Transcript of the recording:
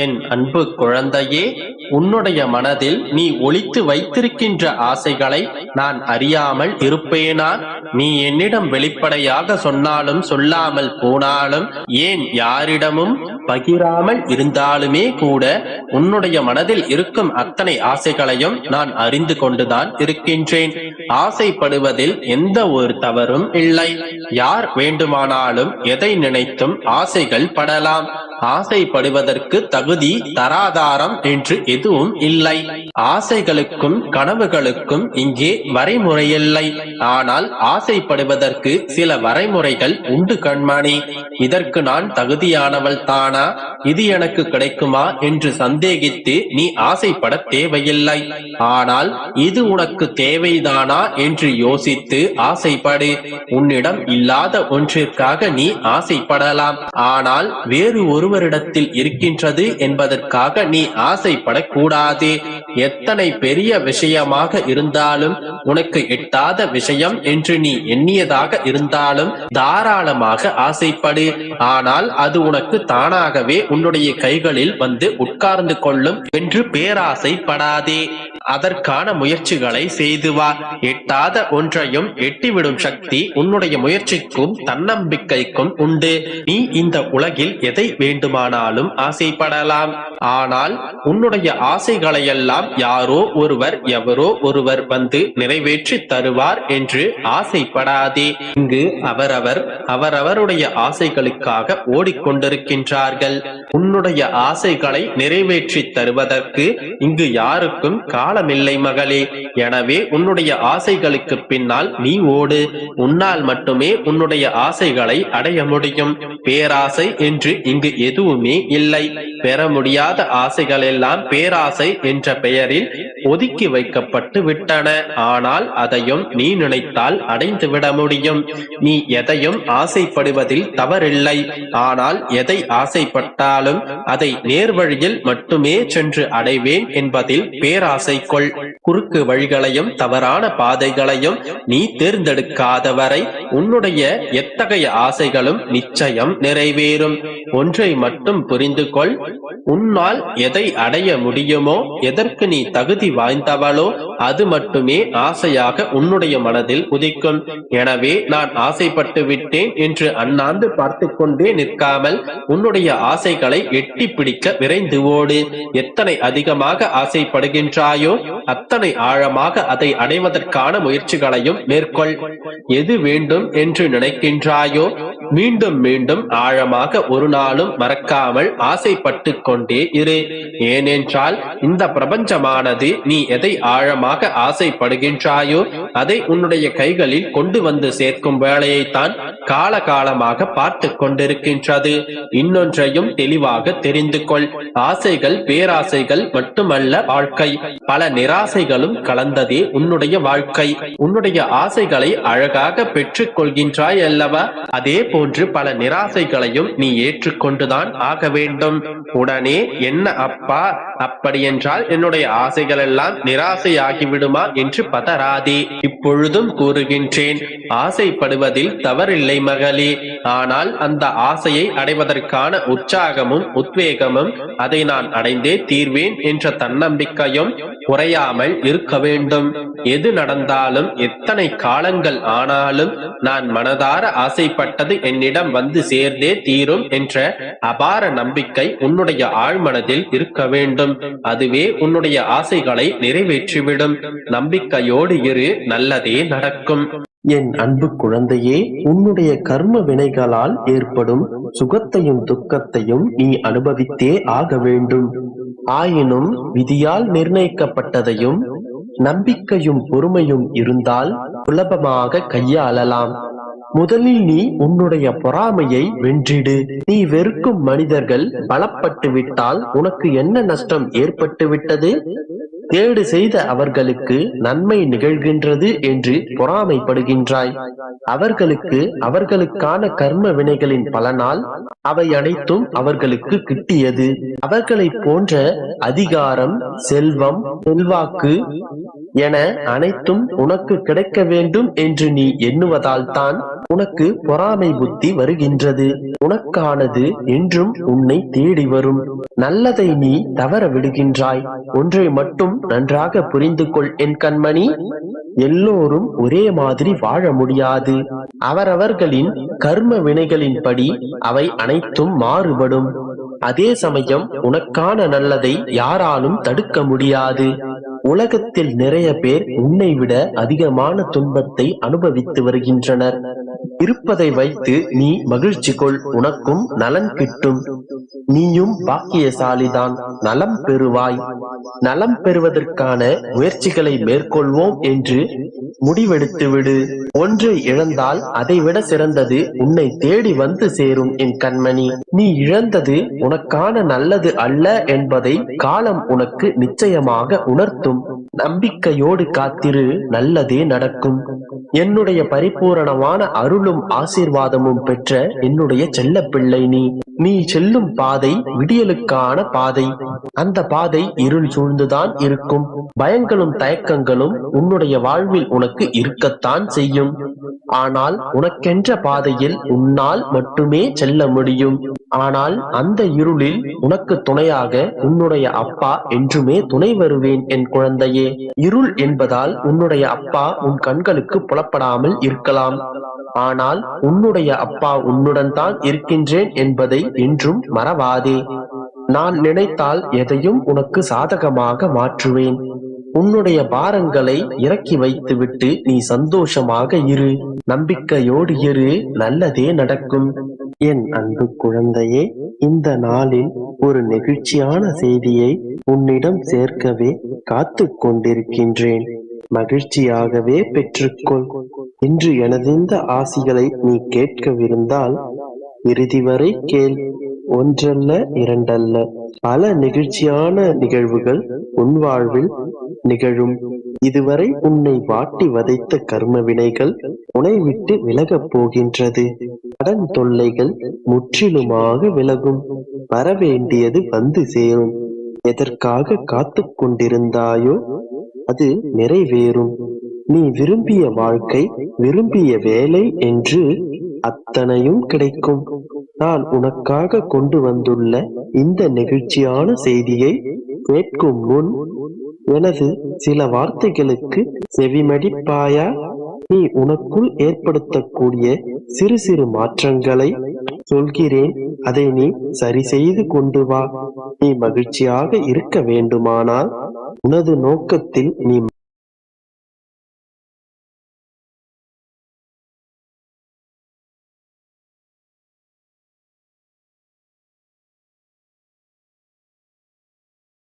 என் அன்பு குழந்தையே உன்னுடைய மனதில் நீ ஒழித்து வைத்திருக்கின்ற ஆசைகளை நான் அறியாமல் இருப்பேனா? நீ என்னிடம் வெளிப்படையாக சொன்னாலும் சொல்லாமல் போனாலும் ஏன் யாரிடமும் பகிராமல் இருந்தாலுமே கூட உன்னுடைய மனதில் இருக்கும் அத்தனை ஆசைகளையும் நான் அறிந்து கொண்டுதான் இருக்கின்றேன். ஆசைப்படுவதில் எந்த ஒரு தவறும் இல்லை. யார் வேண்டுமானாலும் எதை நினைத்தும் ஆசைகள் படலாம். ஆசைப்படுவதற்கு தகுதி தராதாரம் என்று எதுவும் இல்லை. ஆசைகளுக்கும் கனவுகளுக்கும் இங்கே வரைமுறையில்லை. ஆனால் ஆசைப்படுவதற்கு சில வரைமுறைகள் உண்டு கண்மணி. இதற்கு நான் தகுதியானவள் தானா? இது எனக்கு கிடைக்குமா என்று சந்தேகித்து நீ ஆசைப்பட தேவையில்லை. ஆனால் இது உனக்கு தேவைதானா என்று யோசித்து ஆசைப்படு. உன்னிடம் இல்லாத ஒன்றிற்காக நீ ஆசைப்படலாம். ஆனால் வேறு ஒருவரிடத்தில் இருக்கின்றது என்பதற்காக நீ ஆசைப்படக்கூடாது. எத்தனை பெரிய விஷயமாக இருந்தாலும் உனக்கு எட்டாத விஷயம் என்று நீ எண்ணியதாக இருந்தாலும் தாராளமாக ஆசைப்படு. ஆனால் அது உனக்கு தானாகவே உன்னுடைய கைகளில் வந்து உட்கார்ந்து கொள்ளும் என்று பேராசைப்படாதே. அதற்கான முயற்சிகளை செய்து வா. எட்டாத ஒன்றையும் எட்டிவிடும் சக்தி உன்னுடைய முயற்சிக்கும் தன்னம்பிக்கைக்கும் உண்டு. நீ இந்த உலகில் எதை வேண்டுமானாலும் ஆசைப்படலாம். ஆனால் உன்னுடைய ஆசைகளையெல்லாம் யாரோ ஒருவர் எவரோ ஒருவர் வந்து நிறைவேற்றி தருவார் என்று ஆசைப்படாதே. இங்கு அவரவர் அவரவருடைய ஆசைகளுக்காக ஓடிக்கொண்டிருக்கின்றார்கள். உன்னுடைய ஆசைகளை நிறைவேற்றி தருவதற்கு இங்கு யாருக்கும் கால காலமில்லை மகளே. எனவே உன்னுடைய ஆசைகளுக்கு பின்னால் நீ ஓடு. உன்னால் மட்டுமே உன்னுடைய ஆசைகளை அடைய முடியும். பேராசை என்று இங்கு எதுவுமே இல்லை. பெற முடியாத ஆசைகள் எல்லாம் பேராசை என்ற பெயரில் ஒதுக்கி வைக்கப்பட்டு விட்டன. ஆனால் அதையும் நீ நினைத்தால் அடைந்து விட முடியும். நீ எதையும் ஆசைப்படுவதில் தவறில்லை. ஆனால் எதை ஆசைப்பட்டாலும் அதை நேர்வழியில் மட்டுமே சென்று அடைவேன் என்பதில் பேராசை கொள். குறுக்கு வழிகளையும் தவறான பாதைகளையும் நீ தேர்ந்தெடுக்காத வரை உன்னுடைய எத்தகைய ஆசைகளும் நிச்சயம் நிறைவேறும். ஒன்றை மட்டும் புரிந்து கொள். உன்னால் எதை அடைய முடியுமோ எதற்கு நீ தகுதி வாய்ந்தவளோ அது மட்டுமே ஆசையாக உன்னுடைய மனதில் உதிக்கும். எனவே நான் ஆசைப்பட்டு விட்டேன் என்று அண்ணாந்து பார்த்து கொண்டே நிற்காமல் உன்னுடைய ஆசைகளை எட்டி பிடிக்க விரைந்து ஓடு. எத்தனை அதிகமாக ஆசைப்படுகின்றாயோ அத்தனை ஆழமாக அதை அடைவதற்கான முயற்சிகளையும் மேற்கொள். எது வேண்டும் என்று நினைக்கின்றாயோ மீண்டும் மீண்டும் ஆழமாக ஒரு நாளும் மறக்காமல் ஆசைப்பட்டு கொண்டே இரு. ஏனென்றால் இந்த பிரபஞ்சமானது நீ எதை ஆழமாக ஆசைப்படுகின்றாயோ? அதை உன்னுடைய கைகளில் கொண்டு வந்து சேர்க்கும் வேலையைத்தான் காலகாலமாக பார்த்து கொண்டிருக்கின்றது. இன்னொன்றையும் தெளிவாக தெரிந்து கொள். ஆசைகள் பேராசைகள் மட்டுமல்ல வாழ்க்கை. பல நிராசைகளும் கலந்ததே உன்னுடைய வாழ்க்கை. உன்னுடைய ஆசைகளை அழகாக பெற்றுக் கொள்கின்றாய் அல்லவா? அதே போன்று பல நிராசைகளையும் நீ ஏற்றுக்கொண்டுதான் ஆக வேண்டும். உடனே என்ன அப்பா? அப்படியென்றால் என்னுடைய ஆசைகள் எல்லாம் நிராசையாகிவிடுமா என்று பதறாதே. இப்பொழுதும் கூறுகின்றேன் ஆசைப்படுவதில் தவறில்லை மகளே. ஆனால் அந்த ஆசையை அடைவதற்கான உற்சாகமும் உத்வேகமும் அதை நான் அடைந்தே தீர்வேன் என்ற தன்னம்பிக்கையும் குறையாமல் இருக்க வேண்டும். எது நடந்தாலும் எத்தனை காலங்கள் ஆனாலும் நான் மனதார ஆசைப்பட்டது என்னிடம் வந்து சேர்ந்தே தீரும் என்ற அபார நம்பிக்கை உன்னுடைய ஆழ்மனதில் இருக்க வேண்டும். அதுவே உன்னுடைய ஆசைகளை நிறைவேற்றிவிடும். நம்பிக்கையோடு இரு நல்லதே நடக்கும். என் அன்பு குழந்தையே உன்னுடைய கர்ம வினைகளால் ஏற்படும் சுகத்தையும் துக்கத்தையும் நீ அனுபவித்தே ஆக வேண்டும். ஆயினும் விதியால் நிர்ணயிக்கப்பட்டதையும் நம்பிக்கையும் பொறுமையும் இருந்தால் சுலபமாக கையாளலாம். முதலில் நீ உன்னுடைய பொறாமையை வென்றிடு. நீ வெறுக்கும் மனிதர்கள் பலப்பட்டு விட்டால் உனக்கு என்ன நஷ்டம் ஏற்பட்டு விட்டது கேடு செய்த அவர்களுக்கு நன்மை நிகழ்கின்றது என்று பொறாமைப்படுகின்றாய். அவர்களுக்கு அவர்களுக்கான கர்ம வினைகளின் பலனால் அவை அனைத்தும் அவர்களுக்கு கிட்டியது. அவர்களைப் போன்ற அதிகாரம் செல்வம் செல்வாக்கு என அனைத்தும் உனக்கு கிடைக்க வேண்டும் என்று நீ எண்ணுவதால் தான் உனக்கு பொறாமை புத்தி வருகின்றது. உனக்கானது என்றும் உன்னை தேடி வரும். நல்லதை நீ தவற விடுகின்றாய். ஒன்றை மட்டும் நன்றாக புரிந்து கொள் என் கண்மணி. எல்லோரும் ஒரே மாதிரி வாழ முடியாது. அவரவர்களின் கர்ம வினைகளின்படி அவை அனைத்தும் மாறுபடும். அதே சமயம் உனக்கான நல்லதை யாராலும் தடுக்க முடியாது. உலகத்தில் நிறைய பேர் உன்னை விட அதிகமான துன்பத்தை அனுபவித்து வருகின்றனர். இருப்பதை வைத்து நீ மகிழ்ச்சி கொள். உனக்கும் நலன் கிட்டும். நீயும் பாக்கியசாலிதான். நலம் பெறுவாய். நலம் பெறுவதற்கான முயற்சிகளை மேற்கொள்வோம் என்று முடிவெடுத்து விடு ஒன்றை இழந்தால் அதைவிட சிறந்தது உன்னை தேடி வந்து சேரும் என் கண்மணி. நீ இழந்தது உனக்கான நல்லது அல்ல என்பதை காலம் உனக்கு நிச்சயமாக உணர்த்தும். நம்பிக்கையோடு காத்திரு நல்லதே நடக்கும். என்னுடைய பரிபூரணமான அருளும் ஆசீர்வாதமும் பெற்ற என்னுடைய செல்ல பிள்ளை நீ. நீ செல்லும் பாதை விடியலுக்கான பாதை. அந்த பாதை இருள் சூழ்ந்துதான் இருக்கும். பயங்களும் தயக்கங்களும் உன்னுடைய வாழ்வில் உனக்கு இருக்கத்தான் செய்யும். ஆனால் உனக்கென்ற பாதையில் உன்னால் மட்டுமே செல்ல முடியும். ஆனால் அந்த இருளில் உனக்கு துணையாக உன்னுடைய அப்பா என்றுமே துணை வருவேன் என் குழந்தையே. இருள் என்பதால் உன்னுடைய அப்பா உன் கண்களுக்கு புலப்படாமல் இருக்கலாம். ஆனால் உன்னுடைய அப்பா உன்னுடன் தான் இருக்கின்றேன் என்பதை என்றும் மறவாதே. நான் நினைத்தால் எதையும் உனக்கு சாதகமாக மாற்றுவேன். உன்னுடைய பாரங்களை இறக்கி வைத்துவிட்டு நீ சந்தோஷமாக இரு. நம்பிக்கையோடு இரு. நல்லதே நடக்கும். என் அன்பு குழந்தையே இந்த நாளில் ஒரு நெகிழ்ச்சியான செய்தியை உன்னிடம் சேர்க்கவே காத்து கொண்டிருக்கின்றேன். மகிழ்ச்சியாகவே பெற்றுக்கொள். இன்று எனது இந்த ஆசிகளை நீ கேட்கவிருந்தால் இறுதி வரை கேள். ஒன்றல்ல இரண்டல்ல. பல நெகிழ்ச்சியான நிகழ்வுகள் உன் வாழ்வில் நிகழும். இதுவரை உன்னை வாட்டி வதைத்த கர்ம வினைகள் உனை விட்டு விலகப் போகின்றது. கடன் தொல்லைகள் முற்றிலுமாக விலகும். வரவேண்டியது வந்து சேரும். எதற்காக காத்து கொண்டிருந்தாயோ அது நிறைவேறும். நீ விரும்பிய வாழ்க்கை விரும்பிய வேலை என்று அத்தனையும் கிடைக்கும். நான் உனக்காக கொண்டு வந்துள்ள இந்த நெகிழ்ச்சியான செய்தியை கேட்கும் முன் எனது சில வார்த்தைகளுக்கு செவிமடிப்பாயா? நீ உனக்குள் ஏற்படுத்தக்கூடிய சிறு சிறு மாற்றங்களை சொல்கிறேன். அதை நீ சரி செய்து கொண்டு வா. நீ மகிழ்ச்சியாக இருக்க வேண்டுமானால் உனது நோக்கத்தில் நீ